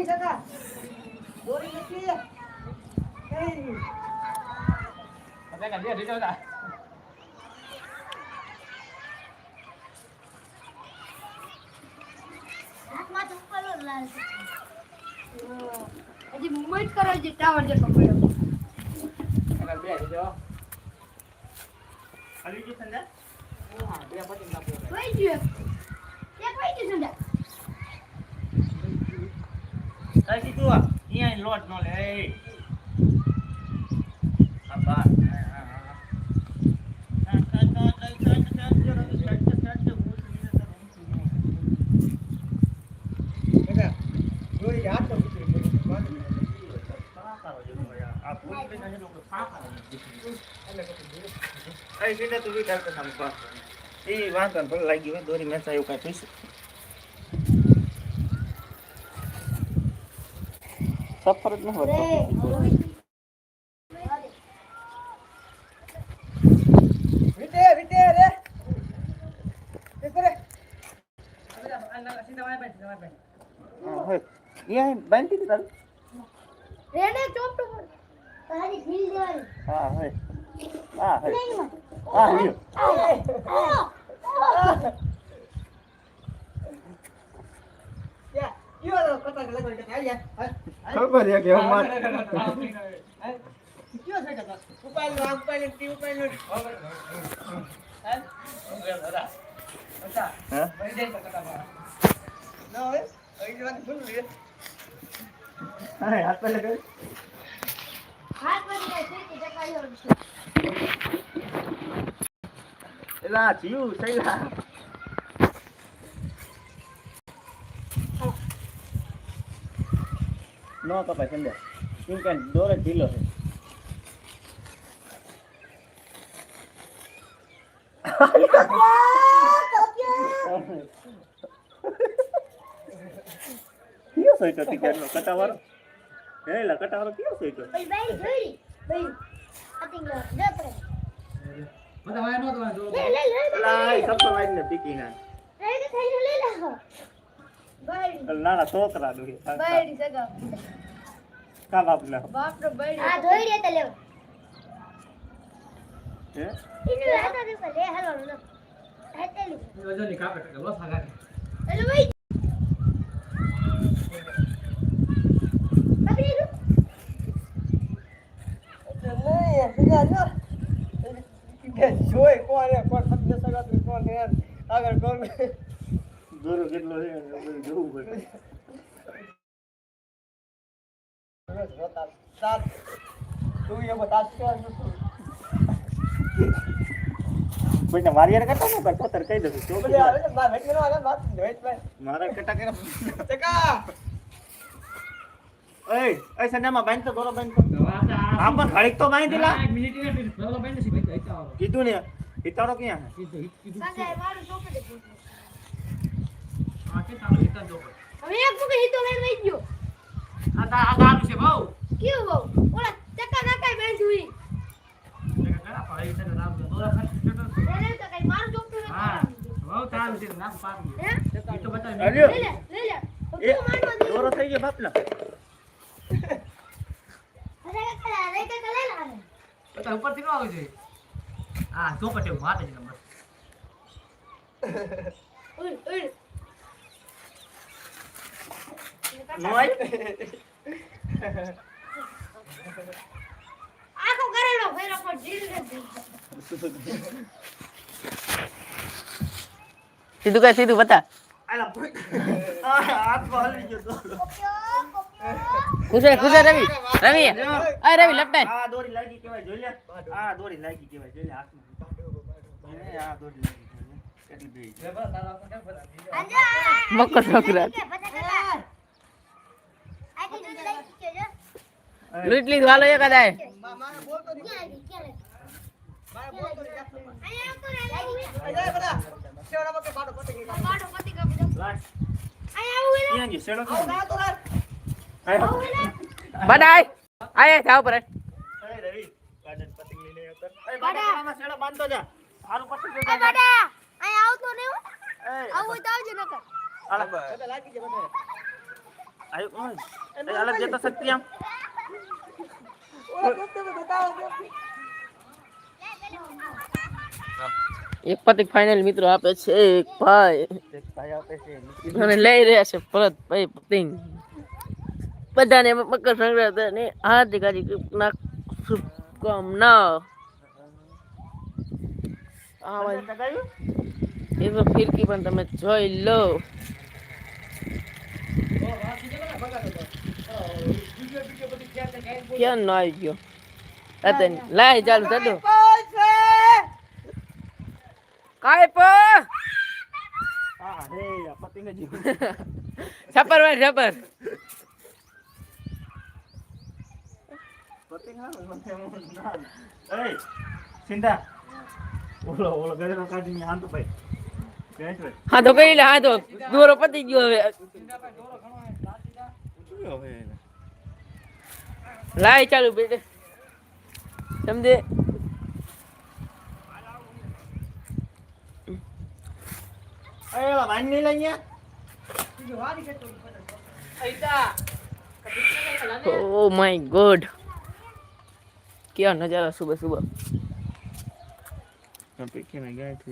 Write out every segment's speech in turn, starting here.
ની કાકા. દોરી નથી. કાકા બે ઢીલો હતા. હજી મુંબઈ જ કરે છે ટાવર જે પકડ્યો બે જો આવી ગયું સંદા હા બે પછી કોઈ ગયું એ કોઈ ગયું સંદા કઈ એ વાંધો ભલે લાગ્યું દોરી મેં એવું કાંઈ પૈસા સફર જ ન હોય ये बैंड की तरह रेने चोप तो तारी ढील देवाली हां है हां है हां है हां है ખબર છે કે હું? હાથ પર લગાવી. હાથ પર લગાવી એલા જીવ સૈલા. નો કપાય સંડે કેમ કે દોર જ ઢીલો છે. કયો સોઈટો ટિકિટનો કટાવાળો? હેલા કટાવાળો કયો સોઈટો ભાઈ ભાઈ જોઈ ભાઈ. અતિંગ લો લે પડે લે લે લે એલા એ સફર વાઈને પીકી ના લે લે થઈ લે લે નાના છોકરા દોરી બાયડી સગા કા બાપ લે? બાપ રો બાયડી આ ધોઈ રે તે લેવ હે? ઇનો આતા દે આગળ દોરો કેટલો છે જોવું પડે. બેટા મારી યાર કરતા નું કરતો તર કહી દઉં તો મારા કટા કે ટકા એય એ સનામાં બાંધ તો દોરો બાંધ તો. આમ પણ ઘડીક એક મિનિટ દોરો બાંધ કીધું ને હિતારો ક્યાં આખી સામે હિતન જો એક ભૂકે હિતો લઈને લઈ ગયો. આ તા આ દારૂ છે બહુ? કેવું બહુ? ઓલા ચક્કા કઈ બેન જોઈ રામ દોરા કઈ માર જોતો હા. બહુ તાન થઈ ગયો બાપલા. અરે કાકા અરે કાકા લે લારે બતા ઉપરથી નો આવે છે વાત જ નંબર. નોય આખો કરેલો ફેરો પર જીલ નથી સીધું કઈ સીધું બતા આલા આ હાથમાં હલી ગયો દોરો કોપ્યો કોપ્યો ખુશે ખુશે રવિ રવિ અરે રવિ લપટાય આ દોરી લાગી કેવાય જોઈ લે આ દોરી લાગી કેવાય જોઈ લે હાથમાં એ આ દોરી લાગી જોઈ લે. કેટલી બેઈ છે મકર લૂટલી વાલો એક જ આય બડાય આય જાવ પર રવિ ગાર્ડન પતંગ લઈ લે ઉતર એ બડા મામા સેડો બાંધતો જા હારું પતંગ એ બડા આય આવતો ને આવું તો આવજે નકર અલગ લાગી જ બને આય કોણ અલગ જતો શકતી આમ એક પતિક ફાઇનલ મિત્રો આપે છે એક ભાઈ. એક ભાઈ આપે છે અને લઈ રહ્યા છે પરત ભાઈ પતિંગ. બધાને મકર સંક્રાંતિ ને હાર્દિક હાર્દિક ના શુભકામના. આ ભાઈ લગાવ્યું? એ તો ફિરકી પણ તમે જોઈ લો. ક્યાં નો આવી ગયો? અત્યારે લાય ચાલુ થતું કાય પ! છપર ભાઈ છપર હા મને એમ ના એય સિંધા. ઓલો ઓલો ગજરો કાઢીને હાંધો ભાઈ. કેસ રે હા તો કઈ હા તો દોરો પતી ગયો હવે. હવે લાય ચાલુ બેટે સમજે અરે વાન નહીં લઈ ગયા ઓ માય ગોડ क्या नजारा सुबह सुबह પીકે ને ગયા છે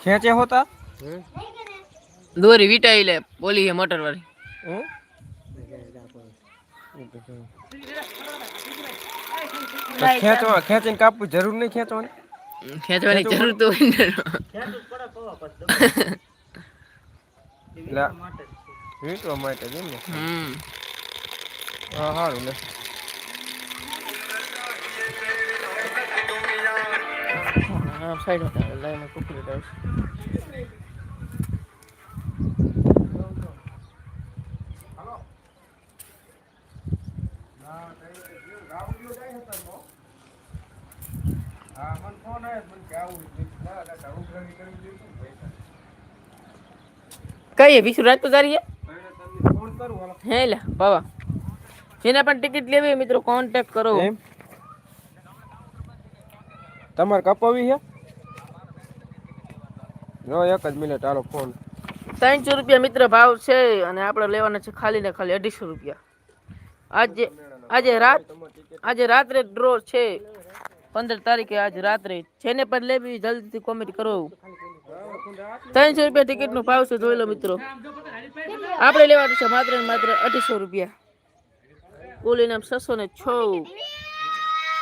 ખેંચે હોતા દોરી વિટાઈ લે બોલી હે મોટર વાળી ખેંચવા ખેંચીને કાપવું જરૂર નહીં ખેંચવાની ખેંચવાની જરૂર તો હોય ને લા વીંટવા માટે જ ને હમ હા સારું લે હા સાઈડ હતા લાઈન કુકરી ડાઉસ કઈ વિશુ રાત તો તારી હે હે લે બાબા જેને પણ ટિકિટ લેવી હોય મિત્રો કોન્ટેક્ટ કરો એમ? તમારે કપાવી છે? નો એક જ મિનિટ. હાલો, ફોન. ત્રણસો રૂપિયા મિત્ર ભાવ છે અને આપણે લેવાના છે ખાલી ને ખાલી અઢીસો રૂપિયા. આજે આજે રાત, આજે રાત્રે ડ્રો છે. પંદર તારીખે આજે રાત્રે. જેને પણ લેવી જલ્દીથી કોમેન્ટ કરો. ત્રણસો રૂપિયા ટિકિટ નો ભાવ છે, જોઈ લો મિત્રો. આપણે લેવાનું છે માત્ર ને માત્ર અઢીસો રૂપિયા. કુલ ઇનામ છસો ને છ.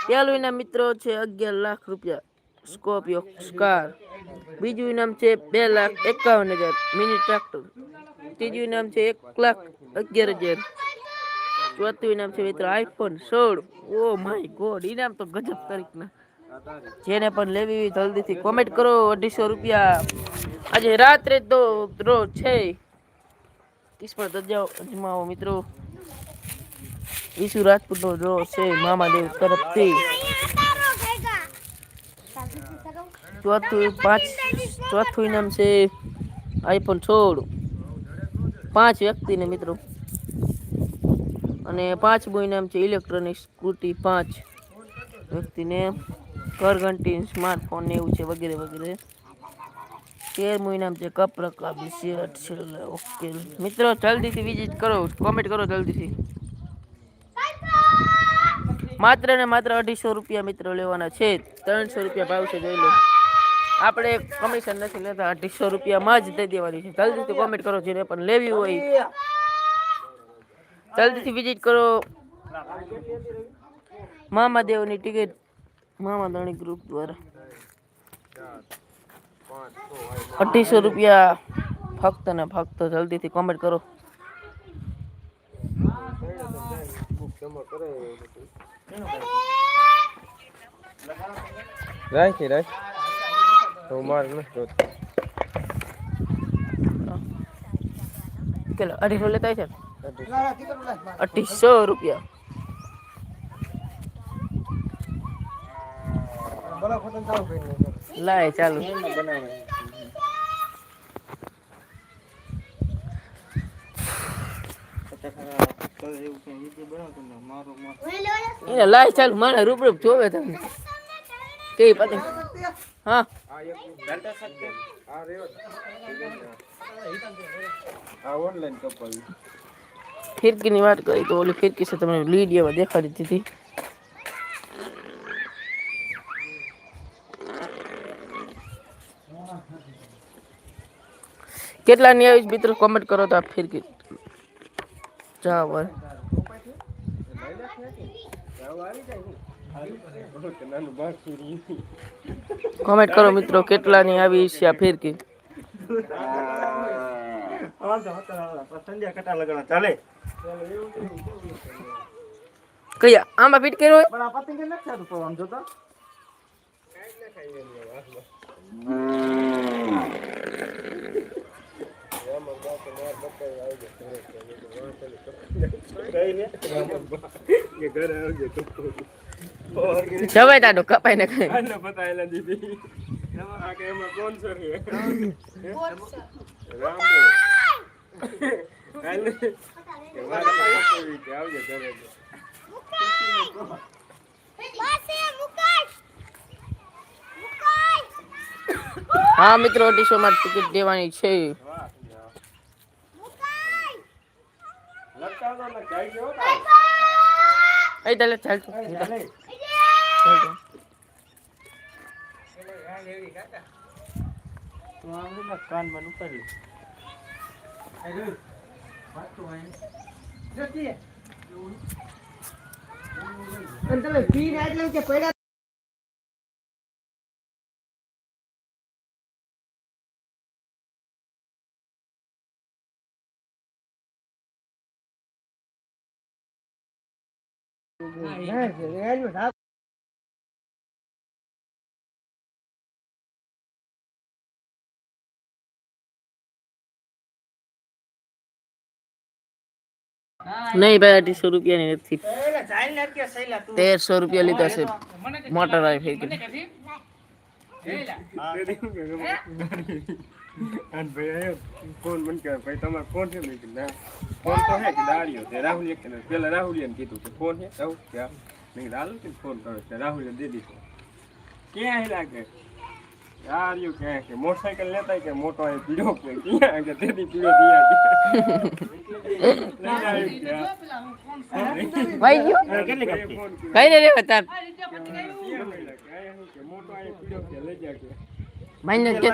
પહેલું ઇનામ મિત્રો છે અગિયાર લાખ રૂપિયા. સ્કોપિયો સ્કાર બીજું ઇનામ છે બે લાખ એકાવન હજાર. Mini tractor. ત્રીજું ઇનામ છે એક લાખ અગિયાર હજાર. ચોથું ઇનામ છે મિત્રો આઈફોન સોળ. ઓ માય ગોડ, ઇનામ તો ગજબ તારીખના. જેને પણ લેવી હોય જલ્દીથી કોમેન્ટ કરો. અઢીસો રૂપિયા. આજે રાત્રે તો ડ્રો છે. કિસ્મત અજમાવો મિત્રો. ઈસુ રાજપૂતનો ડ્રો છે. મામાદેવ તરફથી. ચોથું, પાંચ, ચોથું ઇનામ છે આઈફોન સોળ. પાંચ વ્યક્તિને મિત્રો. અને પાંચમું ઇનામ છે ઇલેક્ટ્રોનિક સ્કૂટી પાંચ વ્યક્તિને. ઘરઘંટી સ્માર્ટફોન ને એવું છે વગેરે વગેરે. તેરમું ઇનામ છે કપ રકાબી શર્ટ છે ઓકે મિત્રો, જલ્દીથી વિઝિટ કરો કોમેન્ટ કરો જલ્દીથી. માત્ર ને માત્ર અઢીસો રૂપિયા મિત્રો લેવાના છે. ત્રણસો રૂપિયા ભાવ છે જોઈ લો. આપણે કમિશન નથી લેતા, અઢીસો રૂપિયામાં જ દઈ દેવાની છે. જલ્દીથી કોમેન્ટ કરો, જેને પણ લેવી હોય. જલ્દીથી વિઝિટ કરો. મામાદેવની ટિકિટ મામાદાણી ગ્રુપ દ્વારા. અઢીસો રૂપિયા ફક્ત ને ફક્ત જલ્દીથી કોમેન્ટ કરો. રાખી, રાખ. તો માર નથી કેટલા? અઢીસો લેતા છે. અઢીસો. રૂપિયા. લાય ચાલુ. લાય ચાલુ મારા રૂપ રૂપ જોવે તમને. કેવી પતંગ હા ઘંટા સત્ય આ રહ્યો આ ઓનલાઈન કપાવી ફિરકીની વાત કરી તો ઓલી ફિરકી છે તમને લીડિયામાં દેખાડી દીધી કેટલાની આવી મિત્રો કોમેન્ટ કરો તો આ ફિરકી જા ભાઈ નાનું બાકી કોમેન્ટ કરો મિત્રો, કેટલાની આવી છે આ ફિરકી? સંધ્યા કટા લગાડવા ચાલે કયા આમાં ફિટ કર્યો હોય? પણ જવાય તાડો કપાઈ ને કઈ. બતાવેલા દીદી આ કે એમાં કોણ છે રામો કાલે કે મારા આવજે ઘરે પાસે મુકાઈ મુકાઈ હા મિત્રો અઢીસો માં ટિકિટ દેવાની છે. લગતા ગયો અહીં તાલે ચાલ તું. ચાલ તું. તો આમ ને કાનમાં ઉપાડી જતી. અને તમે પીને એટલે કે પડ્યા નહીં ભાઈ અઢીસો રૂપિયાની નથી એટલે ચાલ ને કે સૈલા તું તેરસો રૂપિયા લીધા છે મોટર આવી ફેંકી અને ભાઈ મને કે ભાઈ તમારે ફોન છે મેં ના ફોન તો હે કે દાડીઓ છે રાહુલ એક પેલા રાહુલિયાને કીધું કે ફોન હે રાહુલ કે. મેં કીધું કે ફોન કરો છે રાહુલે દે દીધો ક્યાં હે લાગે રહ્યું ક્યાં કે મોટરસાઇકલ લેતા કે મોટો એ પીળો કે ક્યાં કે તેથી પીળો દિયા કે કે. ભાઈ ગયો કેટલી કપટી કઈ રે રેવા તાર મોટો આ પીળો કે લઈ જા કે કે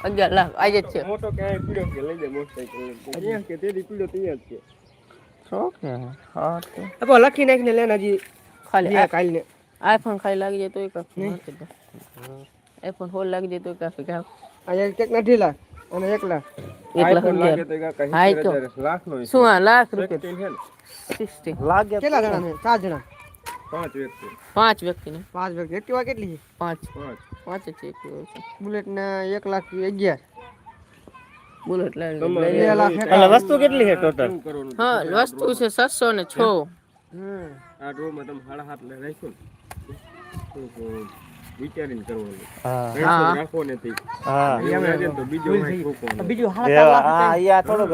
અગિયાર લાખ આજે જ છે મોટો કે આ પીળો કે લઈ જા મોટરસાઇકલ અહીંયા કે તેથી પીળો ત્યાં જ છે ઓકે હા તો આપો લખી નાખીને લેને હજી ખાલી લે કાલને આઈફોન ખાલી લાગી જાય તો એક આઈફોન હોલ લાગી જાય તો કાફી કામ આ એક ટેક નથી લાખ અને એક લાખ એક લાખ લાગે અગિયાર તો કાકા હા, એ તો. લાખનો શું આ લાખ વ્યક્તિ રૂપિયા છે ને સિક્સટી લાગે કેટલા જણા છે ચાર જણા પાંચ વ્યક્તિ પાંચ વ્યક્તિને પાંચ વ્યક્તિ એક્ટિવા કેટલી છે પાંચ પાંચ પાંચ જ છે એક છે. બુલેટ ને એક લાખ અગિયાર. બુલેટ. લાખ વસ્તુ કેટલી છે ટોટલ હા વસ્તુ છે સાતસો ને છ. આ ડ્રોમાં તમે સાડા હાથ લઈ ને. વિચારીને કરવાનું. હા. હા. રાખો ને તે. એવું તો બીજો. બીજું સાડા ચાર થોડુંક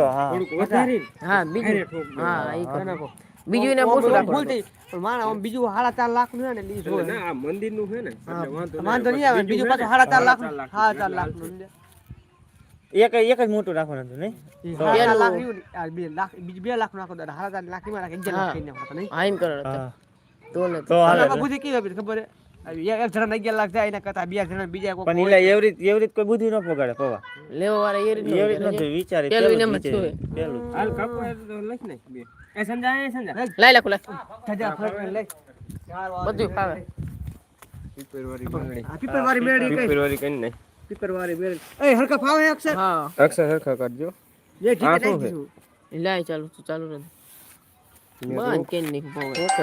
હા. બીજું. હારે ઠોક. દેવાનું. હા. એ નાખો. બીજું એને પૂછું ભૂલ થઈ પણ મારા આમ બીજું સાડા ચાર લાખનું છે ને જોવે. ના, આ મંદિરનું છે ને. વાંધો નહીં. આવે બીજું પાછું સાડા ચાર લાખનું. સાડા ચાર લાખનું એક એક જ મોટું રાખવાનું હતું નહીં? બે લાખ ને, બે લાખ બીજું બે લાખનું નાખો તો સાડા ચાર લાખની માં નાખે અગિયાર લાખ કરીને નહીં? આઈમ કરો તો તો હાલ. બુધી કેવી ખબર હે? આવી એક એક જણા અગિયાર લાખ જાય એના કરતા બે જણા બીજા કોઈ પણ એટલે એવી રીત એવી રીત કોઈ બુદ્ધિ ન પગાડે પવા લેવો વાળા એ રીતનું એવી રીત વિચારે નથી છે. વિચારે પેલું પેલું એનામાં જ વિચારે. જોવે. પેલું જ. હાલ કાપો એ તો લખ નાખ બે. એ સમજાય એ સમજાય. લાઈ લાખો લાખ જાજા ફરક લે બધું ફાવે પીપરવાળી બંગડી. આ પીપર વાળી મેળી કઈ પીપરવાળી કઈ નહીં. પીપર વાળી મેળી એ હરખા ફાવે અક્ષર હા અક્ષર હરખા કરજો જે ઠીક આ છે શું છે? નાખી લાય ચાલુ તો ચાલુ રહે મેં બંધ કેમ નહીં ભાવે ઓકે